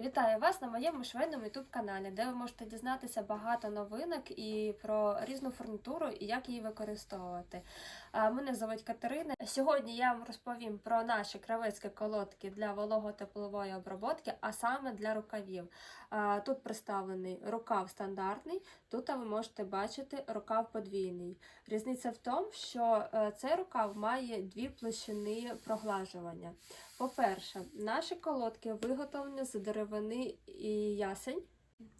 Вітаю вас на моєму швейному youtube каналі, де ви можете дізнатися багато новинок і про різну фурнітуру і як її використовувати. Мене звуть Катерина. Сьогодні я вам розповім про наші кравецькі колодки для волого-теплової обробки, а саме для рукавів. Тут представлений рукав стандартний, тут ви можете бачити рукав подвійний. Різниця в тому, що е, цей рукав має дві площини проглажування. По-перше, наші колодки виготовлені з деревини і ясень.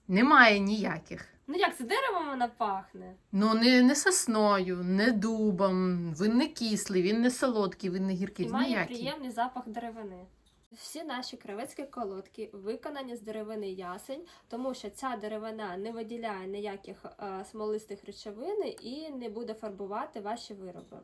Немає ніяких. Ну як це деревом вона пахне? Ну, не, не сосною, не дубом, він не кислий, він не солодкий, він не гіркий. І має ніякий. приємний запах деревини. Всі наші кравецькі колодки виконані з деревини ясень, тому що ця деревина не виділяє ніяких е, смолистих речовин і не буде фарбувати ваші вироби.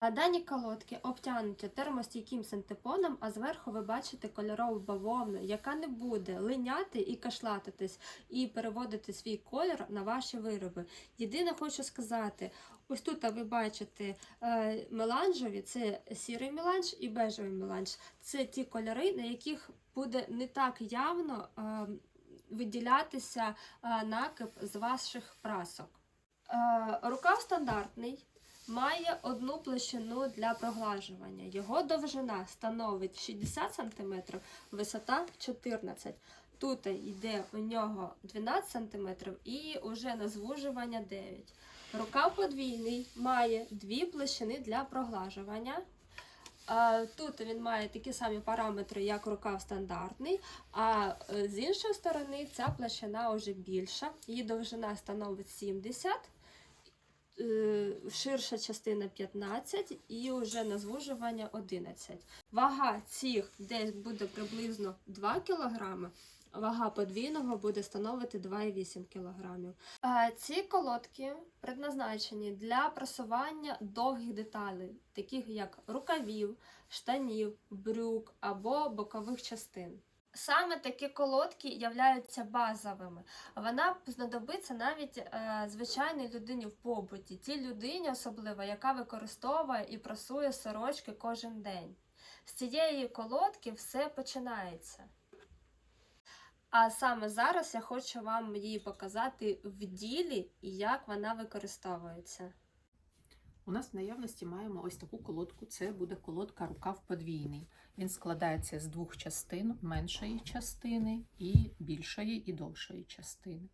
Дані колодки обтянуті термостійким синтепоном, а зверху ви бачите кольорову бавовну, яка не буде линяти і кашлатитись, і переводити свій колір на ваші вироби. Єдине хочу сказати, ось тут ви бачите е, меланжеві, це сірий меланж і бежевий меланж. Це ті кольори, на яких буде не так явно е, виділятися е, накип з ваших прасок. Рукав стандартний. Має одну площину для проглажування. Його довжина становить 60 см, висота 14 см. Тут йде у нього 12 см і уже на звужування 9 Рукав подвійний має дві площини для проглажування. Тут він має такі самі параметри, як рукав стандартний, а е, з іншої сторони ця площина вже більша. Її довжина становить 70 е, ширша частина 15 і вже на звужування 11. Вага цих десь буде приблизно 2 кг, вага подвійного буде становити 2,8 кг. Е, Ці колодки предназначені для просування довгих деталей, таких як рукавів, штанів, брюк або бокових частин. Саме такі колодки являються базовими. Вона знадобиться навіть е, звичайній людині в побуті, тій людині, особливо, яка використовує і прасує сорочки кожен день. З цієї колодки все починається. А саме зараз я хочу вам її показати в ділі і як вона використовується. У нас в наявності маємо ось таку колодку. Це буде колодка рукав подвійний. Він складається з двох частин, меншої частини і більшої і довшої частини.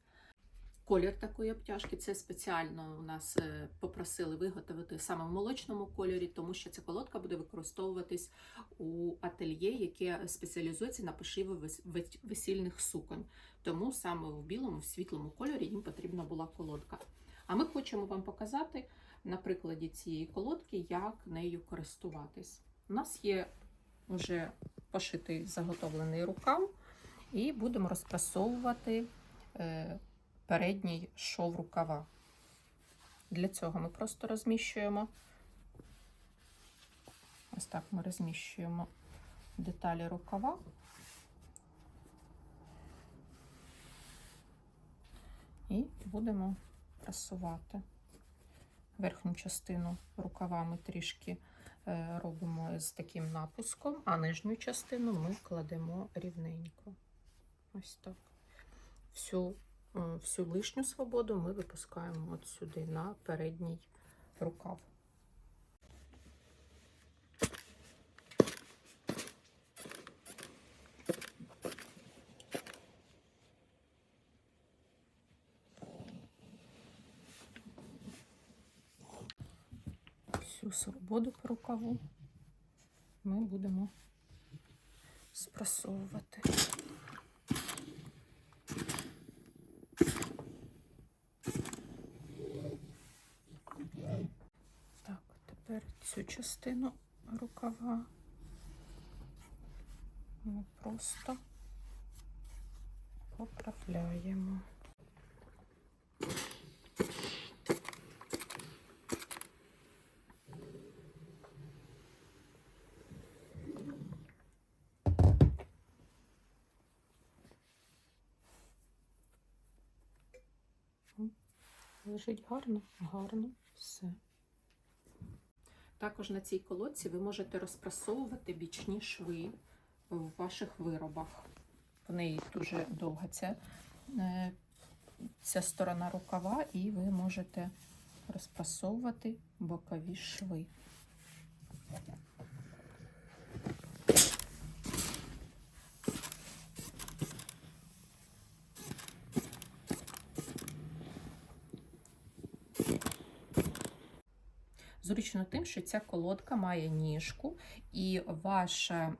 Колір такої обтяжки це спеціально у нас е, попросили виготовити саме в молочному кольорі, тому що ця колодка буде використовуватись у ательє, яке спеціалізується на пошиві вес- вес- весільних суконь. Тому саме в білому, в світлому кольорі їм потрібна була колодка. А ми хочемо вам показати на прикладі цієї колодки, як нею користуватись. У нас є вже пошитий заготовлений рукав, і будемо розпрасовувати е, передній шов рукава. Для цього ми просто розміщуємо. Ось так ми розміщуємо деталі рукава. І будемо прасувати верхню частину рукава ми трішки робимо з таким напуском, а нижню частину ми кладемо рівненько. Ось так. Всю, е, всю лишню свободу ми випускаємо от сюди на передній рукав. Всю свободу по рукаву ми будемо спрасовувати. Так, тепер цю частину рукава ми просто поправляємо. Лежить гарно, гарно, все. Також на цій колодці ви можете розпрасовувати бічні шви в ваших виробах. в неї дуже довга ця, е, ця сторона рукава, і ви можете розпрасовувати бокові шви. Зручно тим, що ця колодка має ніжку, і ваша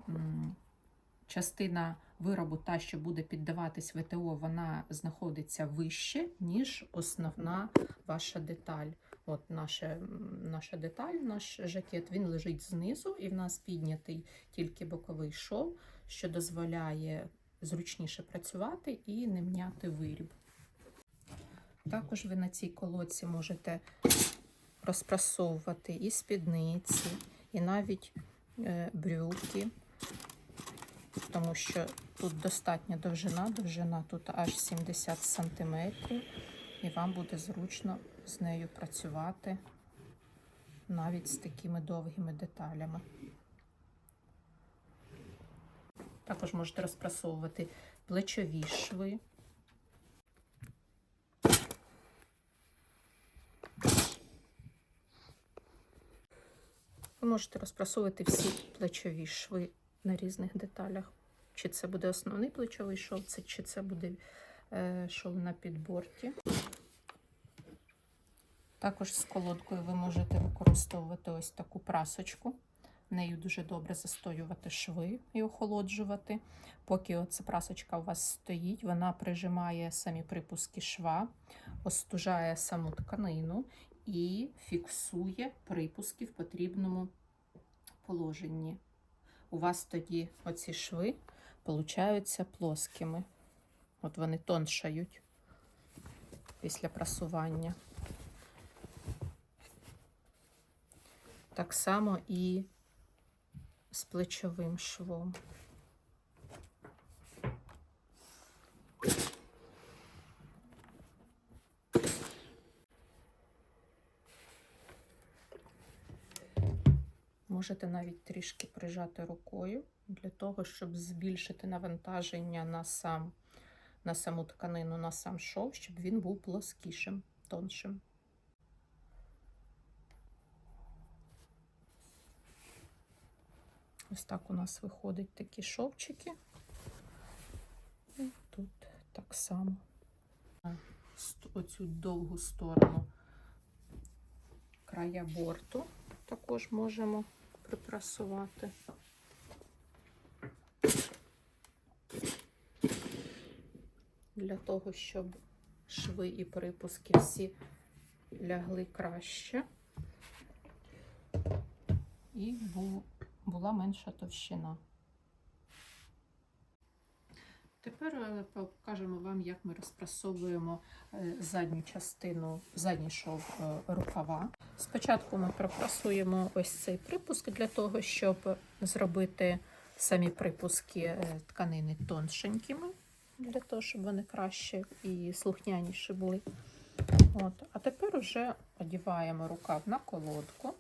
частина виробу, та, що буде піддаватись ВТО, вона знаходиться вище, ніж основна ваша деталь. От наша, наша деталь, наш жакет, він лежить знизу, і в нас піднятий тільки боковий шов, що дозволяє зручніше працювати і не м'яти виріб. Також ви на цій колодці можете розпрасовувати і спідниці, і навіть е, брюки, тому що тут достатня довжина, довжина тут аж 70 см, і вам буде зручно з нею працювати навіть з такими довгими деталями. Також можете розпрасовувати плечові шви. Можете розпрасовувати всі плечові шви на різних деталях. Чи це буде основний плечовий шов, чи це буде е, шов на підборті. Також з колодкою ви можете використовувати ось таку прасочку. Нею дуже добре застоювати шви і охолоджувати. Поки оця прасочка у вас стоїть, вона прижимає самі припуски шва, остужає саму тканину і фіксує припуски в потрібному положенні. У вас тоді оці шви получаються плоскими. От вони тоншають після прасування. Так само і з плечовим швом. Можете навіть трішки прижати рукою для того, щоб збільшити навантаження на сам на саму тканину, на сам шов, щоб він був плоскішим, тоншим. Ось так у нас виходять такі шовчики. І тут так само. Оцю довгу сторону края борту також можемо припрасувати. Для того, щоб шви і припуски всі лягли краще і була менша товщина. Тепер е, покажемо вам, як ми розпрасовуємо е, задню частину, задній е, рукава. Спочатку ми пропрасуємо ось цей припуск для того, щоб зробити самі припуски тканини тоншенькими, для того, щоб вони краще і слухняніші були. От. А тепер вже одіваємо рукав на колодку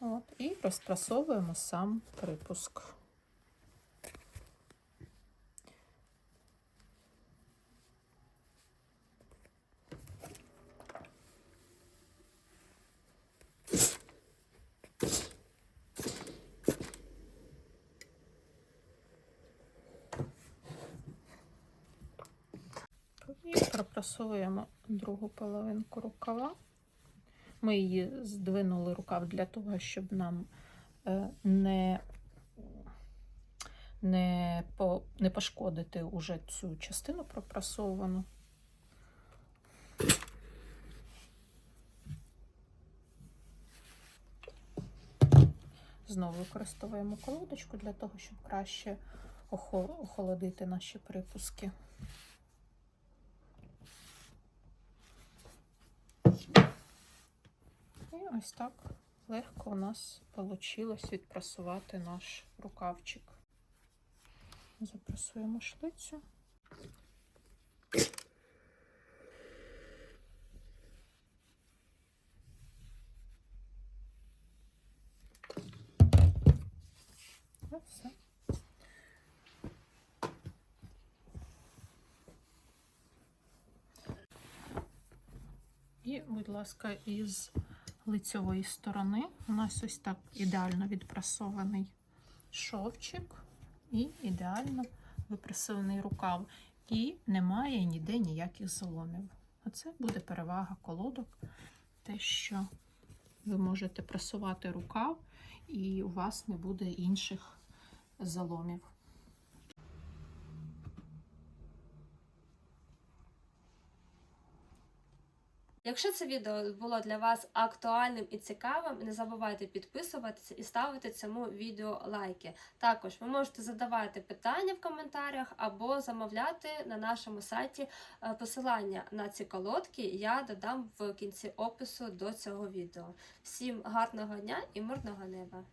От. і розпрасовуємо сам припуск. І пропрасовуємо другу половинку рукава. Ми її здвинули рукав для того, щоб нам е, не не, по, не пошкодити уже цю частину пропрасовану. Знову використовуємо колодочку для того, щоб краще охолодити наші припуски. ось так легко у нас вийшло відпрасувати наш рукавчик. Запрасуємо шлицю. І, будь ласка, із лицьової сторони у нас ось так ідеально відпрасований шовчик і ідеально випрасований рукав. І немає ніде ніяких заломів. Оце буде перевага колодок, те, що ви можете прасувати рукав, і у вас не буде інших заломів. Якщо це відео було для вас актуальним і цікавим, не забувайте підписуватися і ставити цьому відео лайки. Також ви можете задавати питання в коментарях або замовляти на нашому сайті е, посилання на ці колодки. Я додам в кінці опису до цього відео. Всім гарного дня і мирного неба!